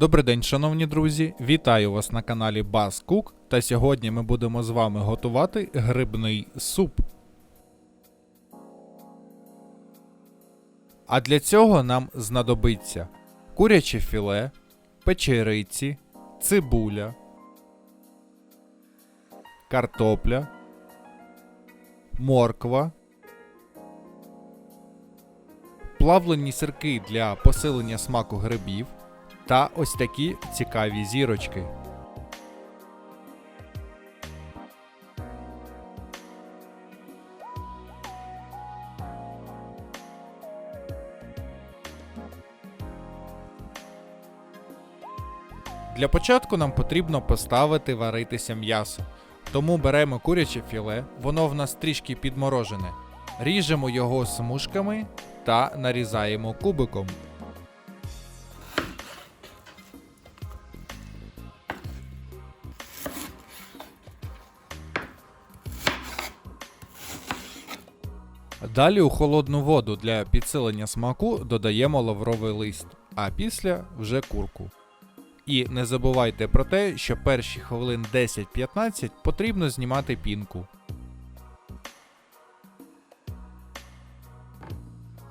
Добрий день, шановні друзі! Вітаю вас на каналі Buzz Cook та сьогодні ми будемо з вами готувати грибний суп. А для цього нам знадобиться куряче філе, печериці, цибуля, картопля, морква, плавлені сирки для посилення смаку грибів та ось такі цікаві зірочки. Для початку нам потрібно поставити варитися м'ясо. Тому беремо куряче філе, воно в нас трішки підморожене. Ріжемо його смужками та нарізаємо кубиком. Далі у холодну воду для підсилення смаку додаємо лавровий лист, а після вже курку. І не забувайте про те, що перші хвилин 10-15 потрібно знімати пінку.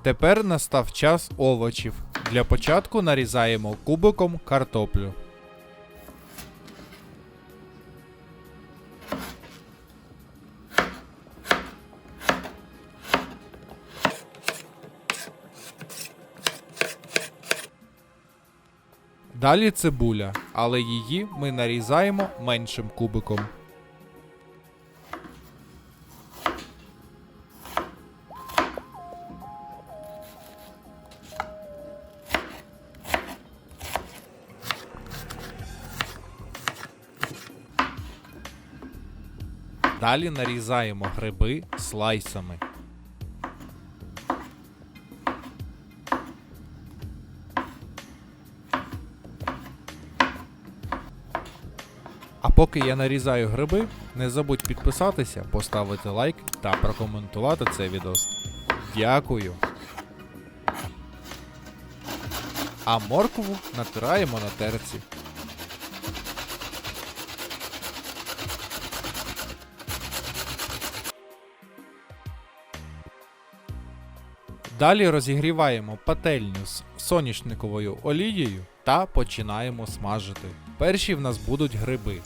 Тепер настав час овочів. Для початку нарізаємо кубиком картоплю. Далі цибуля, але її ми нарізаємо меншим кубиком. Далі нарізаємо гриби слайсами. А поки я нарізаю гриби, не забудь підписатися, поставити лайк та прокоментувати цей відос. Дякую. А моркву натираємо на терці. Далі розігріваємо пательню з соняшниковою олією та починаємо смажити. Перші в нас будуть гриби.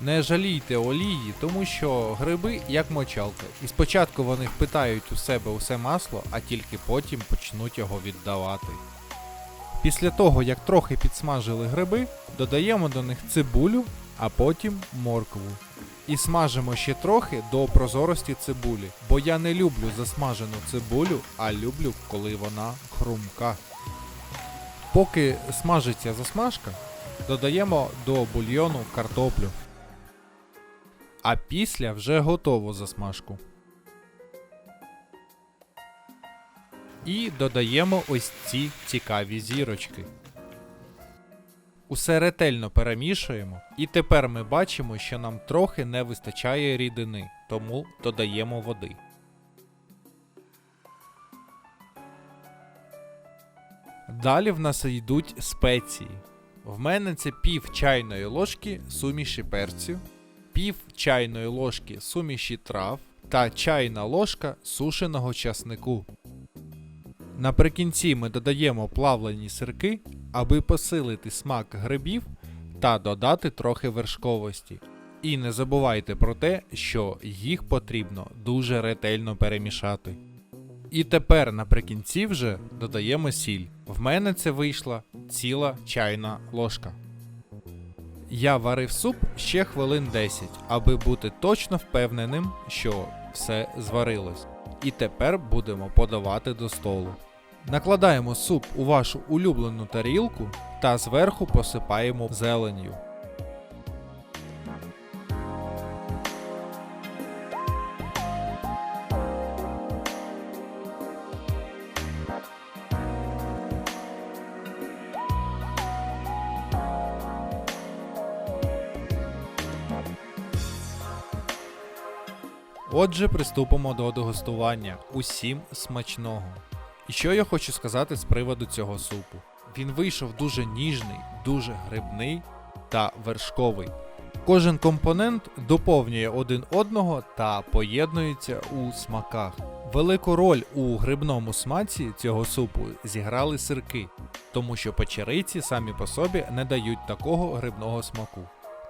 Не жалійте олії, тому що гриби як мочалка. І спочатку вони впитають у себе усе масло, а тільки потім почнуть його віддавати. Після того, як трохи підсмажили гриби, додаємо до них цибулю, а потім моркву. І смажимо ще трохи до прозорості цибулі, бо я не люблю засмажену цибулю, а люблю, коли вона хрумка. Поки смажиться засмажка, додаємо до бульйону картоплю. А після вже готову засмажку. І додаємо ось ці цікаві зірочки. Усе ретельно перемішуємо, і тепер ми бачимо, що нам трохи не вистачає рідини, тому додаємо води. Далі в нас йдуть спеції. В мене це пів чайної ложки суміші перцю, пів чайної ложки суміші трав та чайна ложка сушеного часнику. Наприкінці ми додаємо плавлені сирки, аби посилити смак грибів та додати трохи вершковості. І не забувайте про те, що їх потрібно дуже ретельно перемішати. І тепер наприкінці вже додаємо сіль. В мене це вийшла ціла чайна ложка. Я варив суп ще хвилин 10, аби бути точно впевненим, що все зварилось. І тепер будемо подавати до столу. Накладаємо суп у вашу улюблену тарілку та зверху посипаємо зеленню. Отже, приступимо до дегустування. Усім смачного. І що я хочу сказати з приводу цього супу. Він вийшов дуже ніжний, дуже грибний та вершковий. Кожен компонент доповнює один одного та поєднується у смаках. Велику роль у грибному смаці цього супу зіграли сирки, тому що печериці самі по собі не дають такого грибного смаку.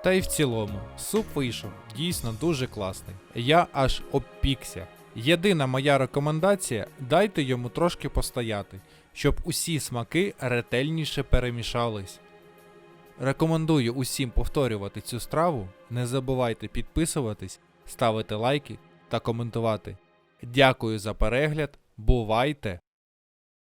Та й в цілому, суп вийшов дійсно дуже класний. Я аж обпікся. Єдина моя рекомендація дайте йому трошки постояти, щоб усі смаки ретельніше перемішались. Рекомендую усім повторювати цю страву. Не забувайте підписуватись, ставити лайки та коментувати. Дякую за перегляд. Бувайте!